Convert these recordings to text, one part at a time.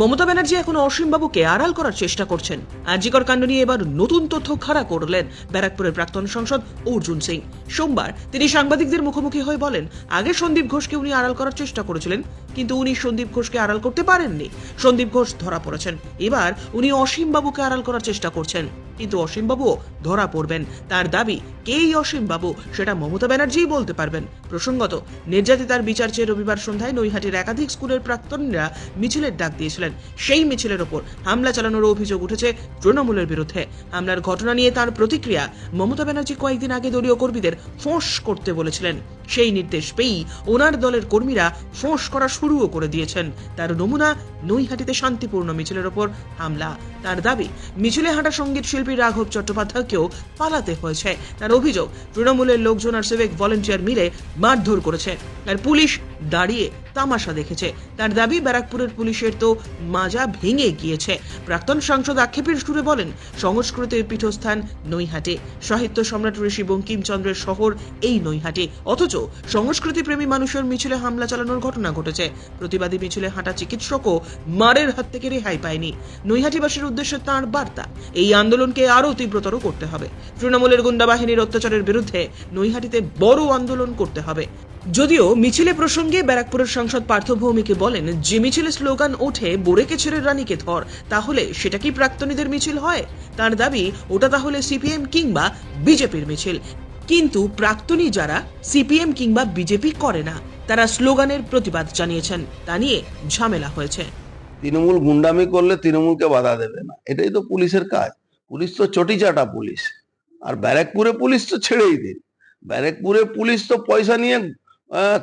মমতা ব্যানার্জি এখন অসীমবাবুকে আড়াল করার চেষ্টা করছেন। আজিকর কাণ্ড নিয়ে এবার নতুন তথ্য খাড়া করলেন ব্যারাকপুরের প্রাক্তন সংসদ অর্জুন সিং। সোমবার তিনি সাংবাদিকদের মুখোমুখি হয়ে বলেন, আগে সন্দীপ ঘোষকে উনি আড়াল করার চেষ্টা করেছিলেন কিন্তু উনি সন্দীপ ঘোষকে আড়াল করতে পারেননি। সন্দীপ ঘোষ ধরা পড়েছেন। এবার উনি অসীমবাবুকে আড়াল করার চেষ্টা করছেন। কিন্তু অসীমবাবুও ধরা পড়বেন। তার দাবি, কেই অসীমবাবু সেটা মমতা ব্যানার্জিই বলতে পারবেন। প্রসঙ্গত, নির্যাতিতার বিচার চেয়ে রবিবার সন্ধ্যায় নৈহাটির একাধিক স্কুলের প্রাক্তনীরা মিছিলের ডাক দিয়েছিলেন। সেই মিছিলের ওপর হামলা চালানোর অভিযোগ উঠেছে তৃণমূলের বিরুদ্ধে। হামলার ঘটনা নিয়ে তার প্রতিক্রিয়া মমতা ব্যানার্জি কয়েকদিন আগে দলীয় কর্মীদের ফোঁস করতে বলেছিলেন। সেই নির্দেশ পেয়েই ওনার দলের কর্মীরা ফোঁস করা শুরুও করে দিয়েছেন। তার নমুনা নৈহাটিতে শান্তিপূর্ণ মিছিলের ওপর হামলা। তার দাবি, মিছিলে হাঁটা সংগীত শিল্পী রাঘব চট্টোপাধ্যায়কেও পালাতে হয়েছে। তার অভিযোগ, তৃণমূলের লোকজন আর সিভিক ভলেন্টিয়ার মিলে মারধর করেছে। আর পুলিশ দাঁড়িয়ে তামাশা দেখেছে। তার দাবি, ব্যারাকপুরের পুলিশের তো মাজা ভেঙে গিয়েছে। প্রাক্তন সাংসদ আক্ষেপের সুরে বলেন সংস্কৃতির পীঠস্থান নৈহাটি। সাহিত্য সম্রাট ঋষি বঙ্কিমচন্দ্রের শহর এই নৈহাটি। অথচ সংস্কৃতি প্রেমী মানুষের মিছিলে হামলা চালানোর ঘটনা ঘটেছে। প্রতিবাদী মিছিলে হাঁটা চিকিৎসকও মারের হাত থেকে রেহাই পায়নি। নৈহাটিবাসীর উদ্দেশ্যে তাঁর বার্তা, এই আন্দোলনকে আরও তীব্রতর করতে হবে। তৃণমূলের গুন্ডা বাহিনীর অত্যাচারের বিরুদ্ধে নৈহাটিতে বড় আন্দোলন করতে হবে। যদিও মিছিলে প্রসঙ্গে ব্যারাকপুরের সাংসদ পার্থ ভৌমিকে বলেন, যে মিছিলে স্লোগান ওঠে, বোরেকে ছেড়ে রানীকে ধর, তাহলে সেটা কি প্রাক্তনীদের মিছিল হয়? তার দাবি, ওটা তাহলে সিপিএম কিংবা বিজেপির মিছিল। কিন্তু প্রাক্তনী যারা, সিপিএম কিংবা বিজেপি করে না, তারা স্লোগানের প্রতিবাদ জানিয়েছেন। তা নিয়ে ঝামেলা হয়েছে। তৃণমূল গুন্ডামি করলে তৃণমূলকে বাধা দেবে না। এটাই তো পুলিশের কাজ। পুলিশ তো চটি চাটা পুলিশ। আর ব্যারাকপুরে পুলিশ তো ছেড়েই দিন। ব্যারাকপুরে পুলিশ তো পয়সা নিয়ে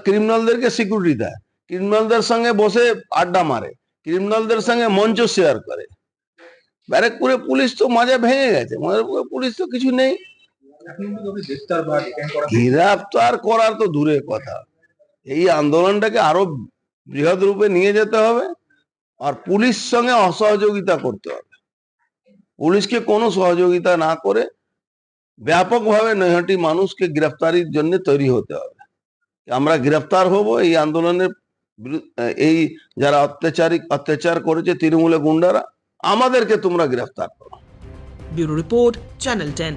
ক্রিমিনালদেরকে সিকিউরিটি দেয়। ক্রিমিনালদের সঙ্গে বসে আড্ডা মারে। ক্রিমিনালদের সঙ্গে মঞ্চ শেয়ার করে। ব্যারাকপুরে পুলিশ তো মাজা ভেঙে গেছে। ব্যারাকপুরে পুলিশ তো কিছু নেই। গ্রেফতার করার তো দূরের কথা। এই আন্দোলনটাকে আরও বৃহৎ রূপে নিয়ে যেতে হবে আর পুলিশ সঙ্গে অসহযোগিতা করতে হবে। পুলিশকে কোনো সহযোগিতা না করে ব্যাপকভাবে নৈহাটি মানুষকে গ্রেফতারির জন্য তৈরি হতে হবে। আমরা গ্রেফতার হব এই আন্দোলনের এই যারা অত্যাচারিক, অত্যাচার করেছে তৃণমূলে গুন্ডারা, আমাদেরকে তোমরা গ্রেফতার করো। Bureau report, channel ten.